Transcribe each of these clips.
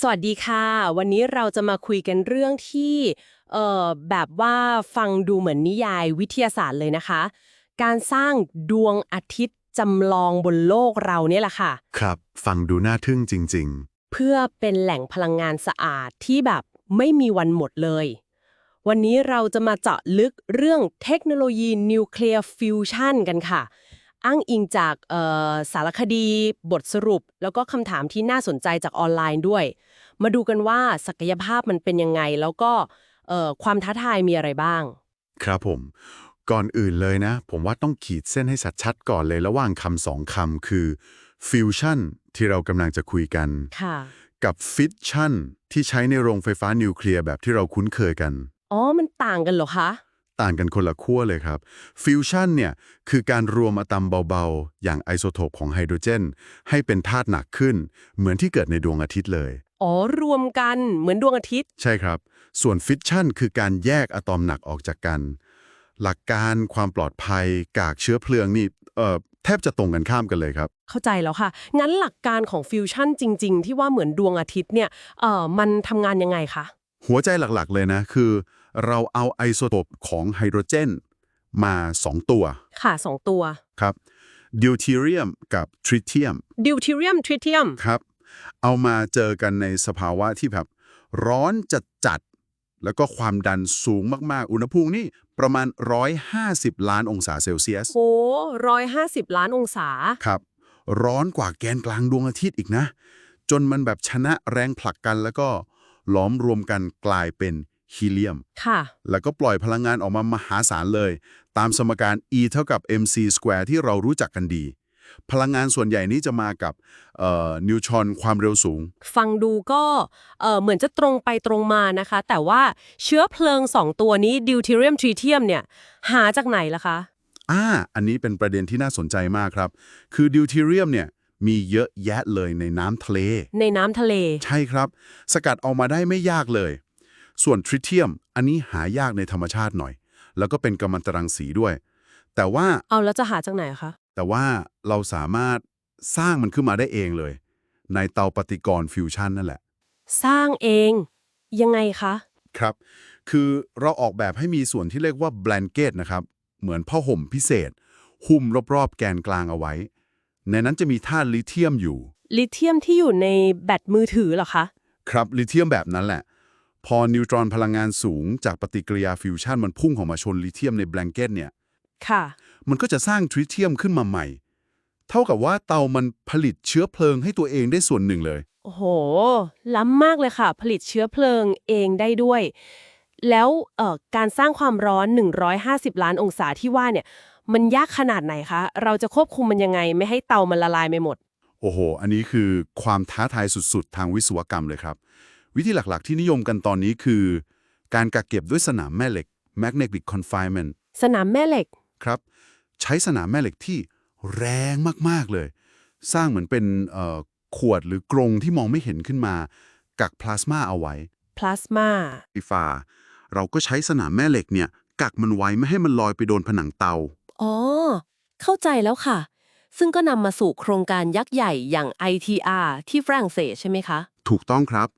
สวัสดีค่ะ วันนี้เราจะมาคุยกันเรื่องที่เอ่อแบบว่าฟังดูเหมือนนิยายวิทยาศาสตร์เลยนะคะ การสร้างดวงอาทิตย์จำลองบนโลกเราเนี่ยแหละค่ะ ครับ ฟังดูน่าทึ่งจริง เพื่อเป็นแหล่งพลังงานสะอาดที่แบบไม่มีวันหมดเลย วันนี้เราจะมาเจาะลึกเรื่องเทคโนโลยีนิวเคลียร์ฟิวชันกันค่ะ อ้างอิงจากเอ่อสารคดี บทสรุป แล้วก็คำถามที่น่าสนใจจากออนไลน์ด้วย มาดูกันว่าศักยภาพมันเป็นยังไง แล้วก็เอ่อความท้าทายมีอะไรบ้างๆครับผม ก่อนอื่นเลยนะ ผมว่าต้องขีดเส้นให้ชัดๆก่อนเลยระหว่างคำสองคำคือฟิวชั่นที่เรากำลังจะคุยกันค่ะกับฟิชชั่นที่ใช้ในโรงไฟฟ้านิวเคลียร์แบบที่เราคุ้นเคยกัน อ๋อ มันต่างกันเหรอคะ ต่างกันคนละขั้วเลยครับ ฟิวชั่นเนี่ย คือการรวมอะตอมเบาๆ อย่างไอโซโทปของไฮโดรเจน ให้เป็นธาตุหนักขึ้น เหมือนที่เกิดในดวงอาทิตย์เลย อ๋อ รวมกันเหมือนดวงอาทิตย์ ใช่ครับ ส่วนฟิชชั่นคือการแยกอะตอมหนักออกจากกัน หลักการความปลอดภัยกากเชื้อเพลิงนี่เอ่อแทบจะตรงกันข้ามกันเลยครับ เข้าใจแล้วค่ะ งั้นหลักการของฟิวชั่นจริง ๆ ที่ว่าเหมือนดวงอาทิตย์เนี่ยเอ่อมันทำงานยังไงคะ หัวใจหลักๆ เลยนะ คือเราเอาไอโซโทปของไฮโดรเจนมา 2 ตัว ค่ะสองตัว ครับดิวทีเรียมกับทริเทียมดิวทีเรียมทริเทียมครับ เอามาเจอกันในสภาวะที่แบบร้อนจัดจัดๆแล้วก็ความดันสูงมาก ๆ อุณหภูมินี่ประมาณ 150 ล้านองศาเซลเซียสโหร้อยห้าสิบล้านองศา ครับ ร้อนกว่าแกนกลางดวงอาทิตย์อีกนะ จนมันแบบชนะแรงผลักกันแล้วก็หลอมรวมกันกลายเป็นฮีเลียม ค่ะ แล้วก็ปล่อยพลังงานออกมามหาศาลเลย ตามสมการ E เท่ากับ mc square ที่เรารู้จักกันดี พลังงานส่วนใหญ่นี้จะมากับเอ่อนิวทรอนความเร็วสูง ฟังดูก็เอ่อเหมือนจะตรงไปตรงมานะคะ แต่ว่าเชื้อเพลิงสองตัวนี้ดิวทีเรียมทริเทียมเนี่ยหาจากไหนล่ะคะอ่าอันนี้เป็นประเด็นที่น่าสนใจมากครับ คือดิวทีเรียมเนี่ยมีเยอะแยะเลยในน้ำทะเล ในน้ำทะเล ใช่ครับ สกัดออกมาได้ไม่ยากเลย ส่วนทริเทียม อันนี้หายากในธรรมชาติหน่อย แล้วก็เป็นกัมมันตรังสีด้วย แต่ว่าเอาแล้วจะหาจากไหนคะ แต่ว่าเราสามารถสร้างมันขึ้นมาได้เองเลย ในเตาปฏิกรณ์ฟิวชันนั่นแหละ สร้างเอง ยังไงคะ ครับ คือเราออกแบบให้มีส่วนที่เรียกว่าแบลนเกตนะครับ เหมือนผ้าห่มพิเศษ หุ้มรอบๆ แกนกลางเอาไว้ ในนั้นจะมีธาตุลิเธียมอยู่ ลิเธียมที่อยู่ในแบตมือถือเหรอคะ ครับลิเธียมแบบนั้นแหละ พอนิวตรอนพลังงานสูงจากปฏิกิริยาฟิวชันมันพุ่งออกมาชนลิเธียมในแบลงเกตเนี่ย ค่ะ มันก็จะสร้างทริเทียมขึ้นมาใหม่ เท่ากับว่าเตามันผลิตเชื้อเพลิงให้ตัวเองได้ส่วนหนึ่งเลย โอ้โห ล้ำมากเลยค่ะ ผลิตเชื้อเพลิงเองได้ด้วย แล้วเอ่อการสร้างความร้อน 150 ล้านองศาที่ว่าเนี่ยมันยากขนาดไหนคะ เราจะควบคุมมันยังไง ไม่ให้เตามันละลายไปหมด โอ้โห อันนี้คือความท้าทายสุดๆ ทางวิศวกรรมเลยครับ วิธีหลักๆ ที่นิยมกันตอนนี้คือ การกักเก็บด้วยสนามแม่เหล็ก magnetic confinement สนามแม่เหล็ก ครับ ใช้สนามแม่เหล็กที่แรงมากๆเลย สร้างเหมือนเป็นเอ่อขวดหรือกรงที่มองไม่เห็นขึ้นมา กักพลาสมาเอาไว้พลาสมาไฟฟ้าเราก็ใช้สนามแม่เหล็กเนี่ยกักมันไว้ไม่ให้มันลอยไปโดนผนังเตา อ๋อ เข้าใจแล้วค่ะ ซึ่งก็นำมาสู่โครงการยักษ์ใหญ่อย่าง ITR ที่ฝรั่งเศสใช่ไหมคะ ถูกต้องครับ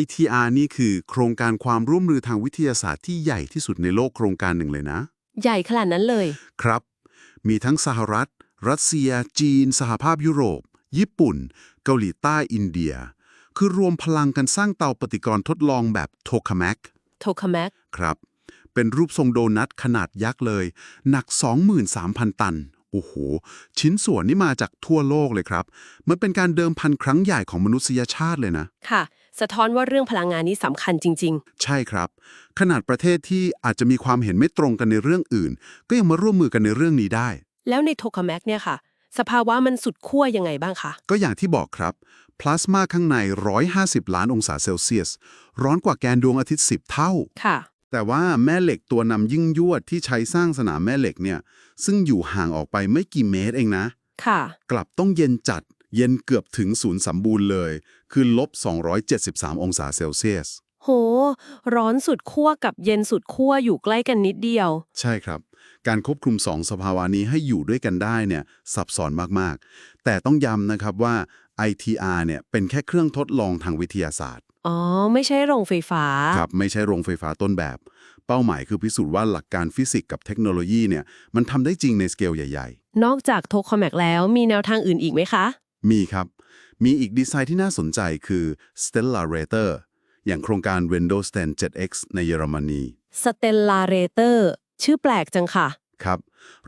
ITR นี่คือโครงการความร่วมมือทางวิทยาศาสตร์ที่ใหญ่ที่สุดในโลกโครงการหนึ่งเลยนะ ใหญ่ขนาดนั้นเลย ครับ มีทั้งสหรัฐ รัสเซีย จีน สหภาพยุโรป ญี่ปุ่น เกาหลีใต้อินเดีย คือรวมพลังกันสร้างเตาปฏิกรณ์ทดลองแบบโทคาแมกโทคาแมกครับ เป็นรูปทรงโดนัทขนาดยักษ์เลย หนัก 23,000 ตัน โอ้โห ชิ้นส่วนนี่มาจากทั่วโลกเลยครับ มันเป็นการเดิมพันครั้งใหญ่ของมนุษยชาติเลยนะ ค่ะ สะท้อนว่าเรื่องพลังงานนี้สำคัญจริงใช่ครับ ขนาดประเทศที่อาจจะมีความเห็นไม่ตรงกันในเรื่องอื่น ก็ยังมาร่วมมือกันในเรื่องนี้ได้ๆแล้วในโทคาแมกเนี่ยค่ะ สภาวะมันสุดขั้วยังไงบ้างคะ ก็อย่างที่บอกครับ พลาสมาข้างใน 150 ล้านองศาเซลเซียส ร้อนกว่าแกนดวงอาทิตย์ 10 เท่า ค่ะ แต่ว่าแม่เหล็กตัวนำยิ่งยวดที่ใช้สร้างสนามแม่เหล็กเนี่ย ซึ่งอยู่ห่างออกไปไม่กี่เมตรเองนะ ค่ะ กลับต้องเย็นจัด เย็นเกือบถึงศูนย์สมบูรณ์เลย คือลบ 273 องศาเซลเซียส โห ร้อนสุดขั้วกับเย็นสุดขั้วอยู่ใกล้กันนิดเดียว ใช่ครับ การควบคุมสองสภาวะนี้ให้อยู่ด้วยกันได้เนี่ยซับซ้อนมาก ๆ แต่ต้องย้ำนะครับว่า ITR เนี่ยเป็นแค่เครื่องทดลองทางวิทยาศาสตร์ อ๋อ ไม่ใช่โรงไฟฟ้า ครับ ไม่ใช่โรงไฟฟ้าต้นแบบ เป้าหมายคือพิสูจน์ว่าหลักการฟิสิกส์กับเทคโนโลยีเนี่ยมันทำได้จริงในสเกลใหญ่นอกจากโทคอมแมกแล้วมีแนวทางอื่นอีกไหมคะๆ มีครับ มีอีกดีไซน์ที่น่าสนใจคือ Stellarator อย่างโครงการ Windows 10 7X ในเยอรมนี Stellarator ชื่อแปลกจังค่ะ ครับ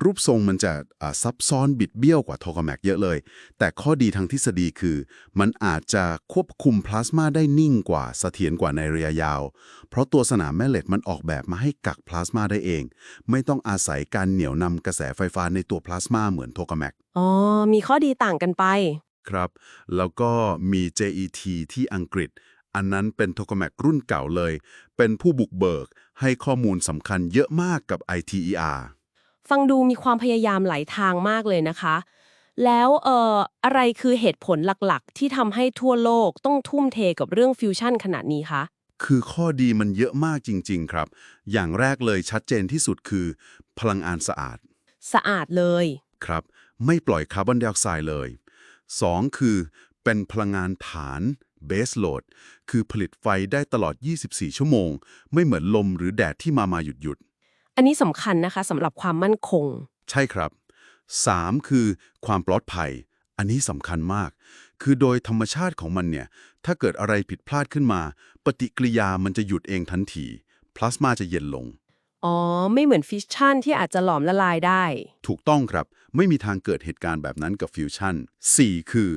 รูปทรงมันจะอ่าซับซ้อนบิดเบี้ยวกว่าโทกาแมกเยอะเลย แต่ข้อดีทางทฤษฎีคือ มันอาจจะควบคุมพลาสมาได้นิ่งกว่าเสถียรกว่าในระยะยาว เพราะตัวสนามแม่เหล็กมันออกแบบมาให้กักพลาสมาได้เอง ไม่ต้องอาศัยการเหนี่ยวนำกระแสไฟฟ้าในตัวพลาสมาเหมือนโทกาแมกอ๋อ มีข้อดีต่างกันไป ครับ แล้วก็มี JET ที่อังกฤษ อันนั้นเป็นโทกาแมกรุ่นเก่าเลย เป็นผู้บุกเบิกให้ข้อมูลสำคัญเยอะมากกับ ITER ฟังดูมีความพยายามหลายทางมากเลยนะคะ แล้วเอ่ออะไรคือเหตุผลหลักๆ ที่ทำให้ทั่วโลกต้องทุ่มเทกับเรื่องฟิวชั่นขนาดนี้คะคือข้อดีมันเยอะมากจริง ๆ ครับ อย่างแรกเลยชัดเจนที่สุดคือ พลังงานสะอาด สะอาดเลย ครับ ไม่ปล่อยคาร์บอนไดออกไซด์เลย 2. คือ เป็นพลังงานฐาน base load คือผลิตไฟได้ตลอด 24 ชั่วโมง ไม่เหมือนลมหรือแดดที่มามาหยุดหยุด อันนี้สำคัญนะคะสำหรับความมั่นคงๆใช่ครับ 3. คือ ความปลอดภัย อันนี้สำคัญมาก คือโดยธรรมชาติของมันเนี่ย ถ้าเกิดอะไรผิดพลาดขึ้นมา ปฏิกิริยามันจะหยุดเองทันที พลาสมาจะเย็นลง อ๋อ ไม่เหมือนฟิชชั่นที่อาจจะหลอมละลายได้ ถูกต้องครับ ไม่มีทางเกิดเหตุการณ์แบบนั้นกับฟิวชั่น 4. คือ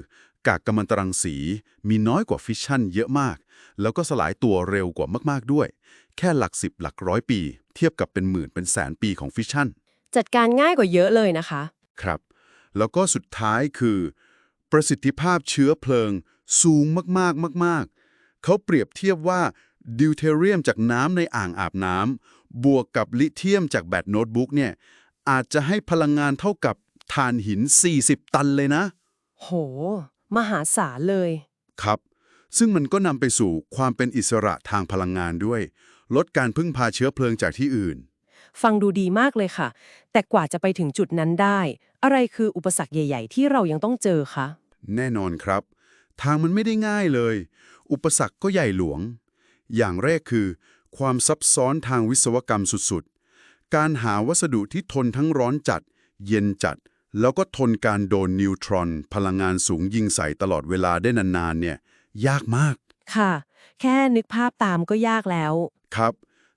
กากกัมมันตรังสีมีน้อยกว่าฟิชชั่นเยอะมาก แล้วก็สลายตัวเร็วกว่ามากๆด้วย แค่หลักสิบหลักร้อยปี เทียบกับเป็นหมื่นเป็นแสนปีของฟิชชั่น จัดการง่ายกว่าเยอะเลยนะคะ ครับ แล้วก็สุดท้ายคือ ประสิทธิภาพเชื้อเพลิง สูงมากๆมาก ๆ เขาเปรียบเทียบว่าดิวเทเรียมจากน้ำในอ่างอาบน้ำ บวกกับลิเธียมจากแบตโน้ตบุ๊กเนี่ยอาจจะให้พลังงานเท่ากับถ่านหิน 40 ตันเลยนะ โห มหาศาลเลย ครับ ซึ่งมันก็นำไปสู่ความเป็นอิสระทางพลังงานด้วย ลดการพึ่งพาเชื้อเพลิงจากที่อื่น ฟังดูดีมากเลยค่ะ แต่กว่าจะไปถึงจุดนั้นได้ อะไรคืออุปสรรคใหญ่ ๆ ที่เรายังต้องเจอคะ แน่นอนครับ ทางมันไม่ได้ง่ายเลย อุปสรรคก็ใหญ่หลวง อย่างแรกคือ ความซับซ้อนทางวิศวกรรมสุดๆ การหาวัสดุที่ทนทั้งร้อนจัด เย็นจัด แล้วก็ทนการโดนนิวตรอน พลังงานสูงยิงใส่ตลอดเวลาได้นานๆเนี่ย ยากมาก ค่ะ แค่นึกภาพตามก็ยากแล้ว ครับ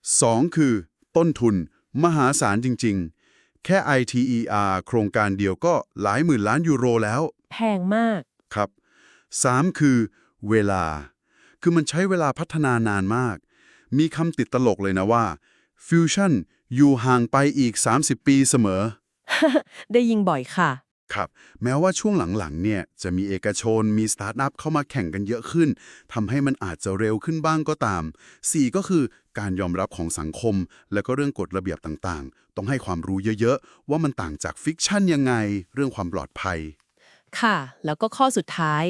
2. คือ ต้นทุน มหาศาลจริงๆ แค่ ITER โครงการเดียวก็หลายหมื่นล้านยูโรแล้ว แพงมาก ครับ 3. คือ เวลา คือมันใช้เวลาพัฒนานานมาก มีคำติดตลกเลยนะว่าฟิวชั่นอยู่ห่างไปอีก 30 ปีเสมอ ได้ยิงบ่อยค่ะ ครับ แม้ว่าช่วงหลังๆ เนี่ย จะมีเอกชนมีสตาร์ทอัพเข้ามาแข่งกันเยอะขึ้นทำให้มันอาจจะเร็วขึ้นบ้างก็ตาม 4 ก็คือการยอมรับของสังคม แล้วก็เรื่องกฎระเบียบต่างๆ ต้องให้ความรู้เยอะๆ ว่ามันต่างจากฟิกชันยังไง เรื่องความปลอดภัย ค่ะ แล้วก็ข้อสุดท้าย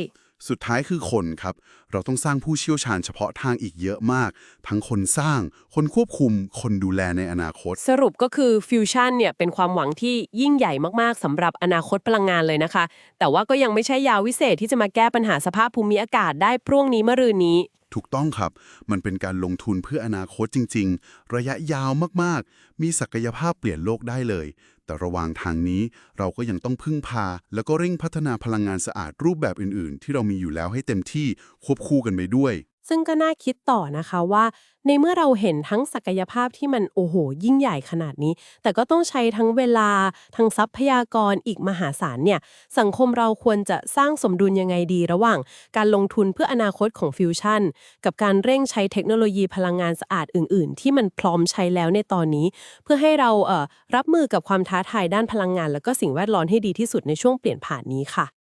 สุดท้ายคือคนครับ เราต้องสร้างผู้เชี่ยวชาญเฉพาะทางอีกเยอะมาก ทั้งคนสร้าง คนควบคุม คนดูแลในอนาคต สรุปก็คือฟิวชั่นเนี่ยเป็นความหวังที่ยิ่งใหญ่มากๆสำหรับอนาคตพลังงานเลยนะคะ แต่ว่าก็ยังไม่ใช่ยาวิเศษที่จะมาแก้ปัญหาสภาพภูมิอากาศได้พรุ่งนี้มะรืนนี้ ถูกต้องครับ มันเป็นการลงทุนเพื่ออนาคตจริง ๆ ระยะยาวมากๆ มีศักยภาพเปลี่ยนโลกได้เลย แต่ระหว่างทางนี้เราก็ยังต้องพึ่งพา แล้วก็เร่งพัฒนาพลังงานสะอาดรูปแบบอื่น ๆ ที่เรามีอยู่แล้วให้เต็มที่ควบคู่กันไปด้วย ซึ่งก็น่าคิดต่อนะคะว่า ในเมื่อเราเห็นทั้งศักยภาพที่มันโอ้โห ยิ่งใหญ่ขนาดนี้ แต่ก็ต้องใช้ทั้งเวลา ทั้งทรัพยากรอีกมหาศาลเนี่ย สังคมเราควรจะสร้างสมดุลยังไงดีระหว่าง การลงทุนเพื่ออนาคตของฟิวชั่น กับการเร่งใช้เทคโนโลยีพลังงานสะอาดอื่น ๆ ที่มันพร้อมใช้แล้วในตอนนี้ เพื่อให้เราเอ่อรับมือกับความท้าทายด้านพลังงาน แล้วก็สิ่งแวดล้อมให้ดีที่สุดในช่วงเปลี่ยนผ่านนี้ค่ะ